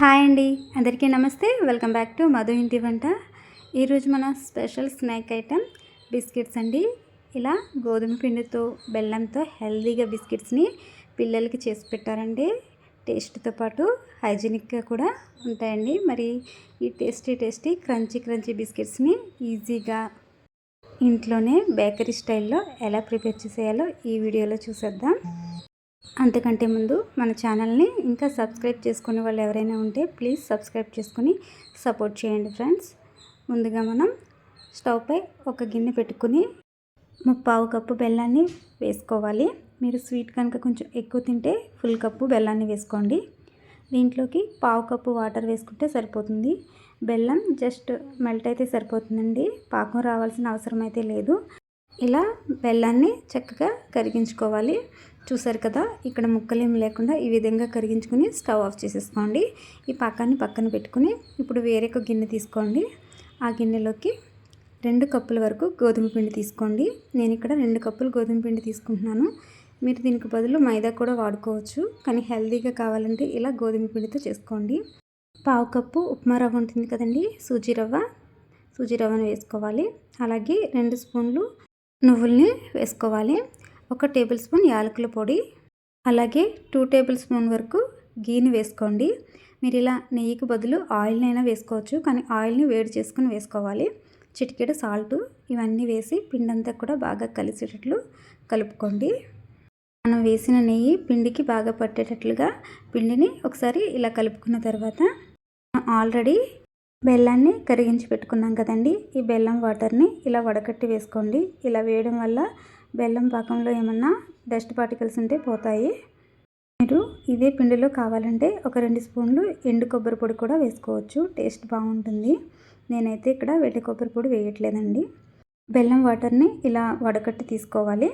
Hi అండి. అందరికీ నమస్తే. వెల్కమ్ బ్యాక్ టు మధు ఇంటి వంట. ఈరోజు మన స్పెషల్ స్నాక్ ఐటెం బిస్కెట్స్ అండి. ఇలా గోధుమ పిండితో బెల్లంతో హెల్తీగా బిస్కెట్స్ని పిల్లలకి చేసి పెట్టారండి. టేస్ట్తో పాటు హైజీనిక్గా కూడా ఉంటాయండి. మరి ఈ టేస్టీ టేస్టీ క్రంచీ క్రంచీ బిస్కెట్స్ని ఈజీగా ఇంట్లోనే బేకరీ స్టైల్లో ఎలా ప్రిపేర్ చేసేయాలో ఈ వీడియోలో చూసేద్దాం. అంతకంటే ముందు మన ఛానల్ని ఇంకా సబ్స్క్రైబ్ చేసుకునే వాళ్ళు ఎవరైనా ఉంటే ప్లీజ్ సబ్స్క్రైబ్ చేసుకుని సపోర్ట్ చేయండి ఫ్రెండ్స్. ముందుగా మనం స్టవ్ పై ఒక గిన్నె పెట్టుకుని ముప్పావు కప్పు బెల్లాన్ని వేసుకోవాలి. మీరు స్వీట్ కనుక కొంచెం ఎక్కువ తింటే ఫుల్ కప్పు బెల్లాన్ని వేసుకోండి. దీంట్లోకి పావు కప్పు వాటర్ వేసుకుంటే సరిపోతుంది. బెల్లం జస్ట్ మెల్ట్ అయితే సరిపోతుందండి. పాకం రావాల్సిన అవసరం అయితే లేదు. ఇలా బెల్లాన్ని చక్కగా కరిగించుకోవాలి. చూసారు కదా ఇక్కడ ముక్కలేం లేకుండా ఈ విధంగా కరిగించుకుని స్టవ్ ఆఫ్ చేసేసుకోండి. ఈ పాకాన్ని పక్కన పెట్టుకుని ఇప్పుడు వేరే ఒక గిన్నె తీసుకోండి. ఆ గిన్నెలోకి రెండు కప్పుల వరకు గోధుమ పిండి తీసుకోండి. నేను ఇక్కడ రెండు కప్పులు గోధుమ పిండి తీసుకుంటున్నాను. మీరు దీనికి బదులు మైదా కూడా వాడుకోవచ్చు కానీ హెల్తీగా కావాలంటే ఇలా గోధుమ పిండితో చేసుకోండి. పావు కప్పు ఉప్మా రవ్వ ఉంటుంది కదండి సూజీ రవ్వ. సూజీ రవ్వను వేసుకోవాలి. అలాగే రెండు స్పూన్లు నువ్వుల్ని వేసుకోవాలి. ఒక టేబుల్ స్పూన్ యాలకుల పొడి. అలాగే టూ టేబుల్ స్పూన్ వరకు గీని వేసుకోండి. మీరు ఇలా నెయ్యికి బదులు ఆయిల్నైనా వేసుకోవచ్చు. కానీ ఆయిల్ని వేడి చేసుకుని వేసుకోవాలి. చిటికెడు సాల్ట్ ఇవన్నీ వేసి పిండంతా కూడా బాగా కలిసేటట్లు కలుపుకోండి. మనం వేసిన నెయ్యి పిండికి బాగా పట్టేటట్లుగా పిండిని ఒకసారి ఇలా కలుపుకున్న తర్వాత ఆల్రెడీ బెల్లాన్ని కరిగించి పెట్టుకున్నాం కదండి. ఈ బెల్లం వాటర్ని ఇలా వడకట్టి వేసుకోండి. ఇలా వేయడం వల్ల బెల్లం పాకంలో ఏమన్నా డస్ట్ పార్టికల్స్ ఉంటే పోతాయి. మీరు ఇదే పిండిలో కావాలంటే ఒక రెండు స్పూన్లు ఎండు కొబ్బరి పొడి కూడా వేసుకోవచ్చు. టేస్ట్ బాగుంటుంది. నేనైతే ఇక్కడ వెట్టి కొబ్బరి పొడి వేయట్లేదండి. బెల్లం వాటర్ని ఇలా వడకట్టి తీసుకోవాలి.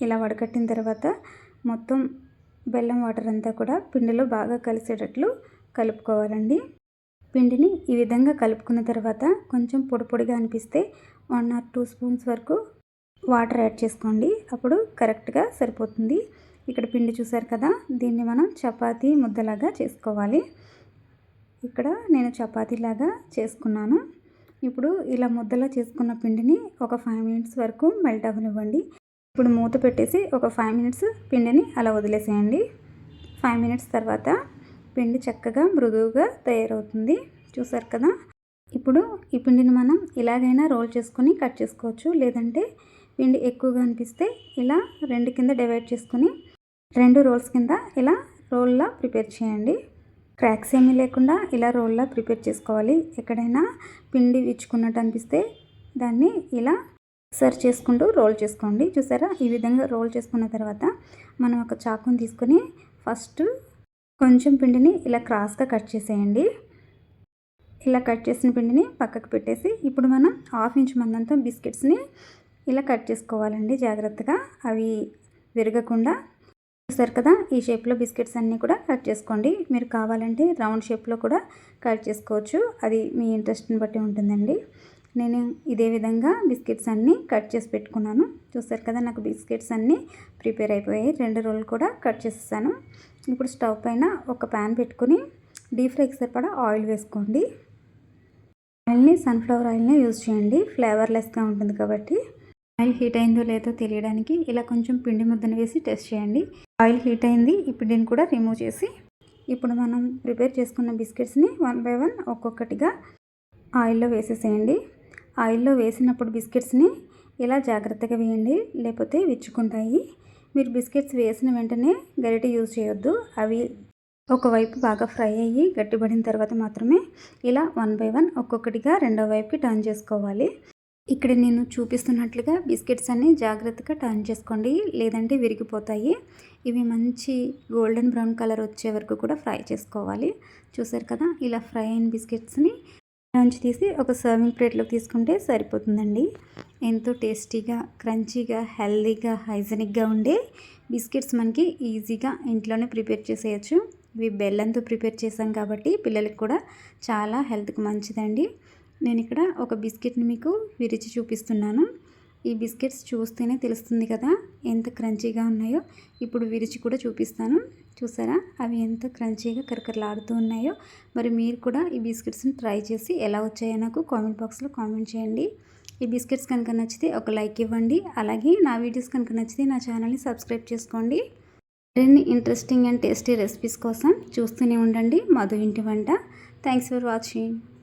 ఇలా వడకట్టిన తర్వాత మొత్తం బెల్లం వాటర్ అంతా కూడా పిండిలో బాగా కలిసేటట్లు కలుపుకోవాలండి. పిండిని ఈ విధంగా కలుపుకున్న తర్వాత కొంచెం పొడి పొడిగా అనిపిస్తే వన్ ఆర్ టూ స్పూన్స్ వరకు వాటర్ యాడ్ చేసుకోండి. అప్పుడు కరెక్ట్గా సరిపోతుంది. ఇక్కడ పిండి చూసారు కదా దీన్ని మనం చపాతీ ముద్దలాగా చేసుకోవాలి. ఇక్కడ నేను చపాతీలాగా చేసుకున్నాను. ఇప్పుడు ఇలా ముద్దలా చేసుకున్న పిండిని ఒక ఫైవ్ మినిట్స్ వరకు మెల్ట్ అవ్వనివ్వండి ఇప్పుడు మూత పెట్టేసి ఒక ఫైవ్ మినిట్స్ పిండిని అలా వదిలేసేయండి. ఫైవ్ మినిట్స్ తర్వాత పిండి చక్కగా మృదువుగా తయారవుతుంది. చూసారు కదా? ఇప్పుడు ఈ పిండిని మనం ఇలాగైనా రోల్ చేసుకొని కట్ చేసుకోవచ్చు. లేదంటే పిండి ఎక్కువగా అనిపిస్తే ఇలా రెండు కింద డివైడ్ చేసుకొని రెండు రోల్స్ కింద ఇలా రోల్లా ప్రిపేర్ చేయండి. క్రాక్స్ ఏమీ లేకుండా ఇలా రోల్లా ప్రిపేర్ చేసుకోవాలి. ఎక్కడైనా పిండి విచ్చుకున్నట్టు అనిపిస్తే దాన్ని ఇలా సర్వ్ చేసుకుంటూ రోల్ చేసుకోండి. చూసారా? ఈ విధంగా రోల్ చేసుకున్న తర్వాత మనం ఒక చాకుని తీసుకొని ఫస్ట్ కొంచెం పిండిని ఇలా క్రాస్గా కట్ చేసేయండి. ఇలా కట్ చేసిన పిండిని పక్కకు పెట్టేసి ఇప్పుడు మనం హాఫ్ ఇంచ్ మందంతో బిస్కెట్స్ని ఇలా కట్ చేసుకోవాలండి జాగ్రత్తగా. అవి విరగకుండా. చూసారు కదా ఈ షేప్లో బిస్కెట్స్ అన్నీ కూడా కట్ చేసుకోండి. మీరు కావాలంటే రౌండ్ షేప్లో కూడా కట్ చేసుకోవచ్చు. అది మీ ఇంట్రెస్ట్ని బట్టి ఉంటుందండి. నేను ఇదే విధంగా బిస్కెట్స్ అన్నీ కట్ చేసి పెట్టుకున్నాను. చూసారు కదా నాకు బిస్కెట్స్ అన్నీ ప్రిపేర్ అయిపోయాయి. రెండు రోజులు కూడా కట్ చేసేసాను. ఇప్పుడు స్టవ్ పైన ఒక ప్యాన్ పెట్టుకుని డీప్ ఫ్రైకి సరిపడా ఆయిల్ వేసుకోండి. ఆయిల్ని సన్ఫ్లవర్ ఆయిల్ని యూజ్ చేయండి. ఫ్లేవర్లెస్గా ఉంటుంది కాబట్టి. ఆయిల్ హీట్ అయిందో లేదో తెలియడానికి ఇలా కొంచెం పిండి ముద్దను వేసి టెస్ట్ చేయండి. ఆయిల్ హీట్ అయింది ఈ పిండిని కూడా రిమూవ్ చేసి ఇప్పుడు మనం ప్రిపేర్ చేసుకున్న బిస్కెట్స్ని వన్ బై వన్ ఒక్కొక్కటిగా ఆయిల్లో వేసేసేయండి. ఆయిల్లో వేసినప్పుడు బిస్కెట్స్ని ఇలా జాగ్రత్తగా వేయండి లేకపోతే విచ్చుకుంటాయి. మీరు బిస్కెట్స్ వేసిన వెంటనే గరిటె యూజ్ చేయొద్దు. అవి ఒకవైపు బాగా ఫ్రై అయ్యి గట్టిపడిన తర్వాత మాత్రమే ఇలా వన్ బై వన్ ఒక్కొక్కటిగా రెండో వైపుకి టర్న్ చేసుకోవాలి. ఇక్కడ నేను చూపిస్తున్నట్లుగా బిస్కెట్స్ అన్నీ జాగ్రత్తగా టర్న్ చేసుకోండి లేదంటే విరిగిపోతాయి. ఇవి మంచి గోల్డెన్ బ్రౌన్ కలర్ వచ్చే వరకు కూడా ఫ్రై చేసుకోవాలి. చూసారు కదా ఇలా ఫ్రై అయిన బిస్కెట్స్ని నుంచి తీసి ఒక సర్వింగ్ ప్లేట్లో తీసుకుంటే సరిపోతుందండి. ఎంతో టేస్టీగా క్రంచీగా హెల్దీగా హైజెనిక్గా ఉండే బిస్కెట్స్ మనకి ఈజీగా ఇంట్లోనే ప్రిపేర్ చేసేయచ్చు. ఇవి బెల్లంతో ప్రిపేర్ చేసాం కాబట్టి పిల్లలకి కూడా చాలా హెల్త్కి మంచిదండి. నేను ఇక్కడ ఒక బిస్కెట్ని మీకు విరిచి చూపిస్తున్నాను. ఈ బిస్కెట్స్ చూస్తేనే తెలుస్తుంది కదా ఎంత క్రంచీగా ఉన్నాయో. ఇప్పుడు విరిచి కూడా చూపిస్తాను. చూసారా? అవి ఎంత క్రంచీగా కరకరలాడుతూ ఉన్నాయో. మరి మీరు కూడా ఈ బిస్కెట్స్ని ట్రై చేసి ఎలా వచ్చాయో నాకు కామెంట్ బాక్స్లో కామెంట్ చేయండి. ఈ బిస్కెట్స్ కనుక నచ్చితే ఒక లైక్ ఇవ్వండి. అలాగే నా వీడియోస్ కనుక నచ్చితే నా ఛానల్ని సబ్స్క్రైబ్ చేసుకోండి. మరిన్ని ఇంట్రెస్టింగ్ అండ్ టేస్టీ రెసిపీస్ కోసం చూస్తూనే ఉండండి. మధు ఇంటి వంట. Thanks for watching.